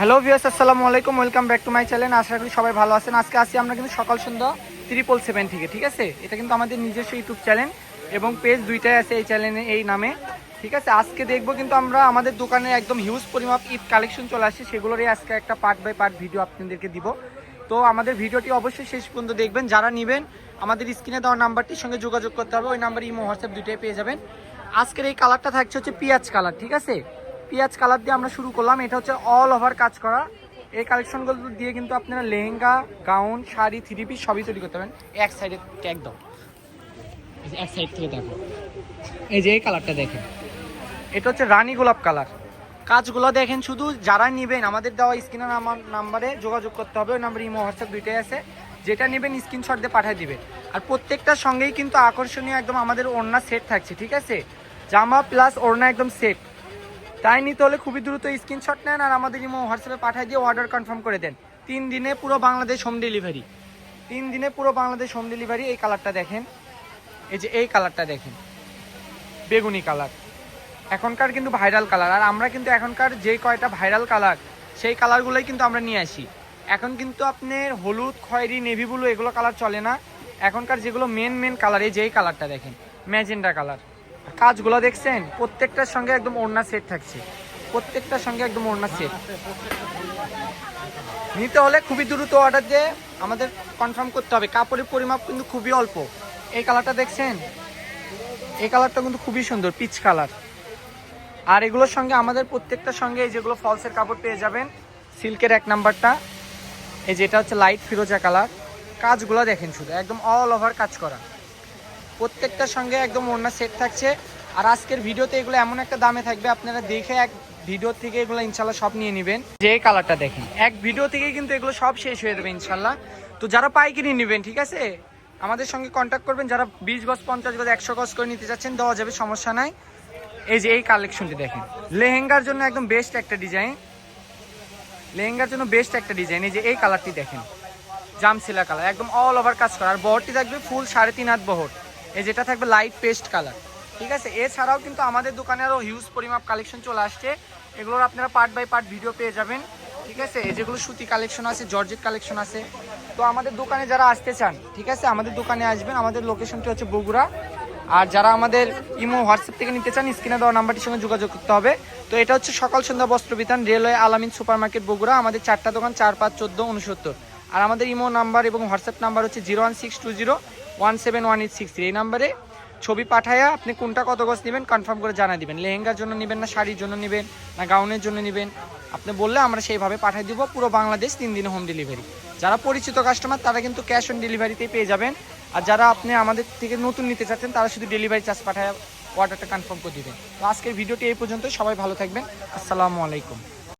Hello viewers, আসসালামু আলাইকুম, welcome back to my channel. আশা করি সবাই ভালো আছেন। আজকে আসি আমরা কিন্তু সকাল সন্ধ্যা ত্রিপল সেভেন থেকে, ঠিক আছে? এটা কিন্তু আমাদের নিজস্ব ইউটিউব চ্যানেল এবং পেজ দুইটাই আছে এই চ্যানেলে, এই নামে, ঠিক আছে? আজকে দেখব কিন্তু আমরা আমাদের দোকানে একদম হিউজ পরিমাপ ঈদ কালেকশন চলে আসছে। সেগুলোরই আজকে একটা পার্ট বাই পার্ট ভিডিও আপনাদেরকে দিব। তো আমাদের ভিডিওটি অবশ্যই শেষ পর্যন্ত দেখবেন। যারা নেবেন, আমাদের স্ক্রিনে দেওয়া নাম্বারটির সঙ্গে যোগাযোগ করতে হবে। ওই নাম্বার ইমো, হোয়াটসঅ্যাপ দুইটাই পেয়ে যাবেন। আজকের এই কালারটা থাকছে হচ্ছে পিঁয়াজ কালার ঠিক আছে? পিঁয়াজ কালার দিয়ে আমরা শুরু করলাম। এটা হচ্ছে অল ওভার কাজ করা। এই কালেকশনগুলো দিয়ে কিন্তু আপনারা lehenga gown sari three piece সবই তৈরি করতে পারেন। এক সাইডে একদম। এক সাইড থেকে দেখো। এই যে এই কালারটা দেখেন। এটা হচ্ছে রানী গোলাপ কালার কাজগুলো দেখেন শুধু যারা নেবেন, আমাদের দেওয়া স্ক্রিনের আমার নাম্বারে যোগাযোগ করতে হবে। ওই নাম্বার ইমো, হোয়াটসঅ্যাপ দুইটাই আছে। যেটা নেবেন স্ক্রিনশট দিয়ে পাঠিয়ে দিবেন। আর প্রত্যেকটার সঙ্গেই কিন্তু আকর্ষণীয় একদম আমাদের ওড়না সেট থাকছে, ঠিক আছে? জামা প্লাস ওড়না একদম সেট তাই নিতে হলে খুবই দ্রুত স্ক্রিনশট নেন আর আমাদের ইমো হোয়াটসঅ্যাপে পাঠিয়ে দিয়ে অর্ডার কনফার্ম করে দেন। তিন দিনে পুরো বাংলাদেশ হোম ডেলিভারি তিন দিনে পুরো বাংলাদেশ হোম ডেলিভারি এই কালারটা দেখেন। এই যে এই কালারটা দেখেন। বেগুনি কালার এখনকার কিন্তু ভাইরাল কালার আর আমরা কিন্তু এখনকার যে কয়টা ভাইরাল কালার সেই কালারগুলোই কিন্তু আমরা নিয়ে আসি। এখন কিন্তু আপনার হলুদ, খয়েরি নেভি ব্লু এগুলো কালার চলে না। এখনকার যেগুলো মেন মেন কালার এই যে এই কালারটা দেখেন। ম্যাজেন্ডা কালার কাজগুলো দেখছেন, প্রত্যেকটার সঙ্গে একদম ওড়না সেট থাকছে। প্রত্যেকটার সঙ্গে একদম ওড়না সেট নিতে হলে খুবই দ্রুত অর্ডার দিয়ে আমাদের কনফার্ম করতে হবে। কাপড়ের পরিমাপ কিন্তু খুবই অল্প। এই কালারটা দেখছেন? এই কালারটা কিন্তু খুবই সুন্দর পিচ কালার আর এগুলোর সঙ্গে আমাদের প্রত্যেকটার সঙ্গে এই যেগুলো ফলসের কাপড় পেয়ে যাবেন, সিল্কের এক নাম্বারটা। এই যেটা হচ্ছে লাইট ফিরোজা কালার কাজগুলো দেখেন শুধু, একদম অল ওভার কাজ করা। প্রত্যেকটার সঙ্গে একদম ওড়না সেট থাকছে। আর আজকের ভিডিওতে এগুলো এমন একটা দামে থাকবে, আপনারা দেখে এক ভিডিও থেকে এগুলো ইনশাল্লাহ সব নিয়ে নেবেন। যে কালারটা দেখেন, এক ভিডিও থেকে কিন্তু এগুলো সব শেষ হয়ে যাবে ইনশাল্লাহ। তো যারা পাইকারি নেবেন, ঠিক আছে? আমাদের সঙ্গে কন্ট্যাক্ট করবেন, যারা বিশ গজ, পঞ্চাশ গজ, একশো গজ করে নিতে চাচ্ছেন, দেওয়া যাবে, সমস্যা নাই। এই যে এই কালেকশনটি দেখেন, লেহেঙ্গার জন্য একদম বেস্ট একটা ডিজাইন লেহেঙ্গার জন্য বেস্ট একটা ডিজাইন এই যে এই কালারটি দেখেন জামসিলা কালার একদম অল ওভার কাজ করা। আর বহরটি থাকবে ফুল সাড়ে তিন হাত বহর। এই যেটা থাকবে লাইট পেস্ট কালার ঠিক আছে? এছাড়াও কিন্তু আমাদের দোকানে আরও হিউজ পরিমাপ কালেকশন চলে আসছে। এগুলোর আপনারা পার্ট বাই পার্ট ভিডিও পেয়ে যাবেন, ঠিক আছে? এই যেগুলো সুতি কালেকশন আছে, জর্জেট কালেকশন আছে। তো আমাদের দোকানে যারা আসতে চান, ঠিক আছে? আমাদের দোকানে আসবেন। আমাদের লোকেশনটি হচ্ছে বগুড়া। আর যারা আমাদের ইমো, হোয়াটসঅ্যাপ থেকে নিতে চান, স্ক্রিনে দেওয়া নাম্বারটির সঙ্গে যোগাযোগ করতে হবে। তো এটা হচ্ছে সকাল সন্ধ্যা বস্ত্র বিতান railway, Alamin super market Bogura. আমাদের চারটা দোকান, চার, পাঁচ, চোদ্দ, উনসত্তর। আর আমাদের ইমো নাম্বার এবং হোয়াটসঅ্যাপ নাম্বার হচ্ছে zero one six two zero one seven one eight six three. এই নাম্বারে ছবি পাঠায়া আপনি কোনটা কত গজ নেবেন কনফার্ম করে জানা দিবেন। লেহেঙ্গার জন্য নেবেন না, শাড়ির জন্য নেবেন না, গাউনের জন্য নেবেন? আপনি বললে আমরা সেইভাবে পাঠিয়ে দিব পুরো বাংলাদেশ তিন দিনে হোম ডেলিভারি যারা পরিচিত কাস্টমার তারা কিন্তু ক্যাশ অন ডেলিভারিতেই পেয়ে যাবেন। আর যারা আপনি আমাদের থেকে নতুন নিতে চাচ্ছেন, তারা শুধু ডেলিভারি চার্জ পাঠায় অর্ডারটা কনফার্ম করে দিবেন। তো আজকের ভিডিওটি এই পর্যন্ত সবাই ভালো থাকবেন। আসসালামু আলাইকুম।